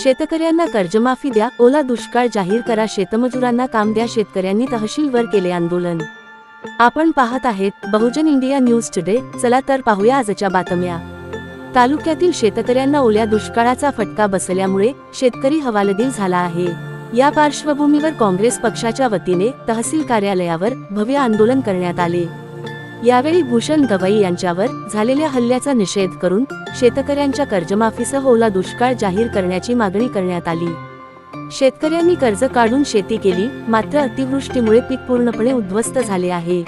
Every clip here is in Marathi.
शेतकऱ्यांना कर्जमाफी द्या ओला दुष्काळ जाहीर करा शेतमजुरांना काम द्या शेतकऱ्यांनी तहसीलवर केले आंदोलन. आपण पाहत आहेत बहुजन इंडिया न्यूज टुडे चला तर पाहूया आजच्या बातम्या. तालुक्यातील शेतकऱ्यांना ओल्या दुष्काळाचा फटका बसल्यामुळे शेतकरी हवालदिल झाला आहे. या पार्श्वभूमीवर काँग्रेस पक्षाच्या वतीने तहसील कार्यालयावर भव्य आंदोलन करण्यात आले. यावेळी भूषण गवई यांच्यावर झालेल्या हल्ल्याचा निषेध करून शेतकऱ्यांच्या कर्जमाफीसह ओला दुष्काळ जाहीर करण्याची मागणी करण्यात आली. शेतकऱ्यांनी कर्ज काढून शेती केली मात्र अतिवृष्टीमुळे पीक पूर्णपणे उद्ध्वस्त झाले आहे.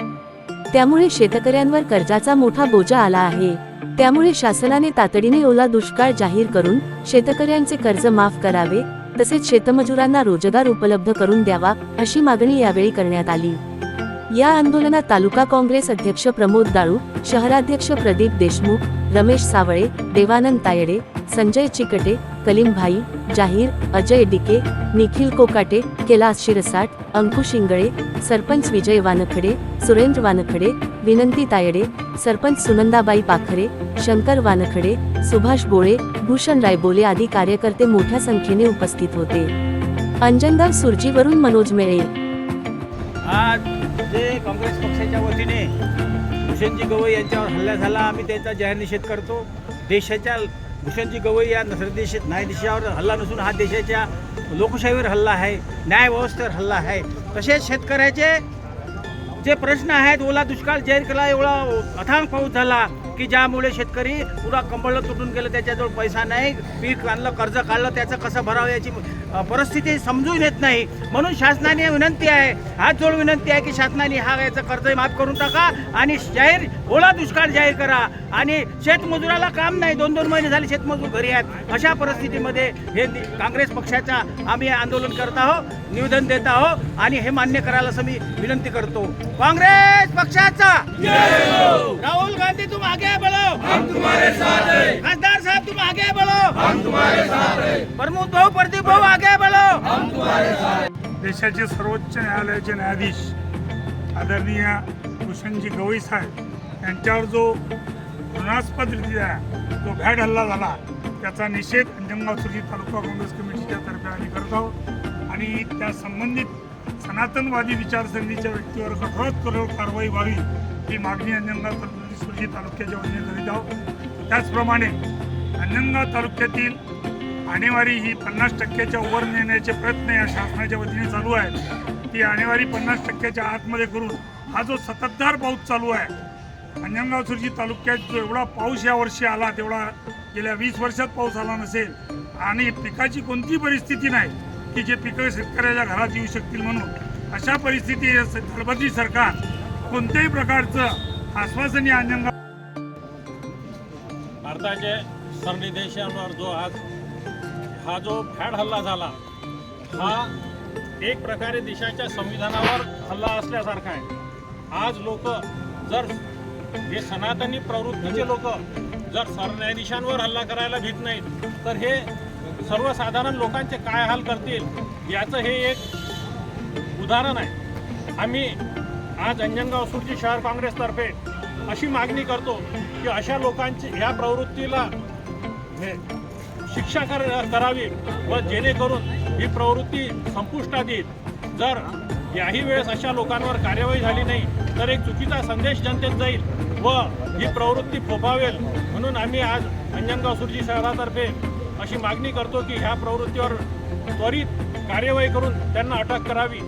त्यामुळे शेतकऱ्यांवर कर्जाचा मोठा बोजा आला आहे. त्यामुळे शासनाने तातडीने ओला दुष्काळ जाहीर करून शेतकऱ्यांचे कर्ज माफ करावे तसेच शेतमजुरांना रोजगार उपलब्ध करून द्यावा अशी मागणी यावेळी करण्यात आली. या आंदोलनात तालुका काँग्रेस अध्यक्ष प्रमोद दाळू शहराध्यक्ष प्रदीप देशमुख रमेश सावळे देवानंद तायडे संजय चिकटे कलीम भाई जाहीर अजय डिके निखिल कोकाटे कैलास शिरसाट अंकुश इंगळे सरपंच विजय वानखडे सुरेंद्र वानखडे विनंती तायडे सरपंच सुनंदाबाई पाखरे शंकर वानखडे सुभाष बोळे भूषण रायबोले आदी कार्यकर्ते मोठ्या संख्येने उपस्थित होते. अंजनगाव सुरजीवरून मनोज मेळे आज जे काँग्रेस पक्षाच्या वतीने भूषणजी गवई यांच्यावर हल्ला झाला आम्ही त्याचा जाहीर निषेध करतो. देशाच्या भूषणजी गवई या देश न्यायाधीशावर हल्ला नसून हा देशाच्या लोकशाहीवर हल्ला आहे न्यायव्यवस्थेवर हल्ला आहे. तसेच शेतकऱ्याचे जे प्रश्न आहेत ओला दुष्काळ जाहीर केला एवढा अथांग पाऊस झाला. की ज्यामुळे शेतकरी पुरा कंबळ तुटून गेलं त्याच्याजवळ पैसा नाही पीक आणलं कर्ज काढलं त्याचं कसं भरावं याची परिस्थिती समजून येत नाही. म्हणून शासनाने विनंती आहे हात जोड विनंती आहे की शासनाने हा याचं कर्ज माफ करून टाका आणि जाहीर ओला दुष्काळ जाहीर करा. आणि शेतमजुराला काम नाही दोन दोन महिने झाले शेतमजूर घरी आहेत. अशा परिस्थितीमध्ये हे काँग्रेस पक्षाचा आम्ही आंदोलन करत आहोत निवेदन देत आहोत आणि हे मान्य करायला असं मी विनंती करतो. काँग्रेस पक्षाचा! गांधी तुम आगे बढ़ो। हम तुम्हारे साथ हैं। खासदार साहब तुम आगे बढ़ो। हम तुम्हारे साथ हैं। प्रमुख भाऊ प्रदीप भाऊ आगे बढ़ो। देशाचे सर्वोच्च न्यायालयाचे न्यायाधीश आदरणीय भूषणजी गवई साहेब यांच्यावर जो घृणास्पदरित्या जो भॅड हल्ला झाला त्याचा निषेध अंजनगाव सुरजी तालुका काँग्रेस कमिटीच्या तर्फे आम्ही करत आहोत. आणि त्या संबंधित सनातनवादी विचारसरणीच्या व्यक्तीवर कठोरात कठोर कारवाई व्हावी ही मागणी अंजनगाव सुरजी तालुक्याच्या वतीने करीत आहोत त्याचप्रमाणे अंजनगाव तालुक्यातील आणेवारी ही पन्नास टक्क्याच्या वर नेण्याचे प्रयत्न या शासनाच्या वतीने चालू आहेत ती आणेवारी पन्नास टक्क्याच्या आतमध्ये करून हा जो सततधार पाऊस चालू आहे अंजनगाव सुरजी तालुक्यात जो एवढा पाऊस या वर्षी आला तेवढा गेल्या वीस वर्षात पाऊस आला नसेल आणि पिकाची कोणती परिस्थिती नाही की जे पिकं शेतकऱ्याच्या घरात येऊ शकतील म्हणून अशा परिस्थिती सरकार कोणत्याही प्रकारचं आश्वासन या भारताचे सरनिदेशांवर जो आज हा जो फॅड हल्ला झाला हा एक प्रकारे देशाच्या संविधानावर हल्ला असल्यासारखा आहे. आज लोक जर हे सनातनी प्रवृत्तीचे लोक जर सरन्यायाधीशांवर हल्ला करायला भीत नाहीत तर हे सर्वसाधारण लोकांचे काय हाल करतील याचं हे एक उदाहरण आहे. आम्ही आज अंजनगाव सुरजी शहर काँग्रेसतर्फे अशी मागणी करतो की अशा लोकांची ह्या प्रवृत्तीला शिक्षा कर करावी व जेणेकरून ही प्रवृत्ती संपुष्टात येईल. जर याही वेळेस अशा लोकांवर कार्यवाही झाली नाही तर एक चुकीचा संदेश जनतेत जाईल व ही प्रवृत्ती फोफावेल म्हणून आम्ही आज अंजनगाव सुरजी शहरातर्फे अशी मागणी करतो की ह्या प्रवृत्तीवर त्वरित कार्यवाही करून त्यांना अटक करावी.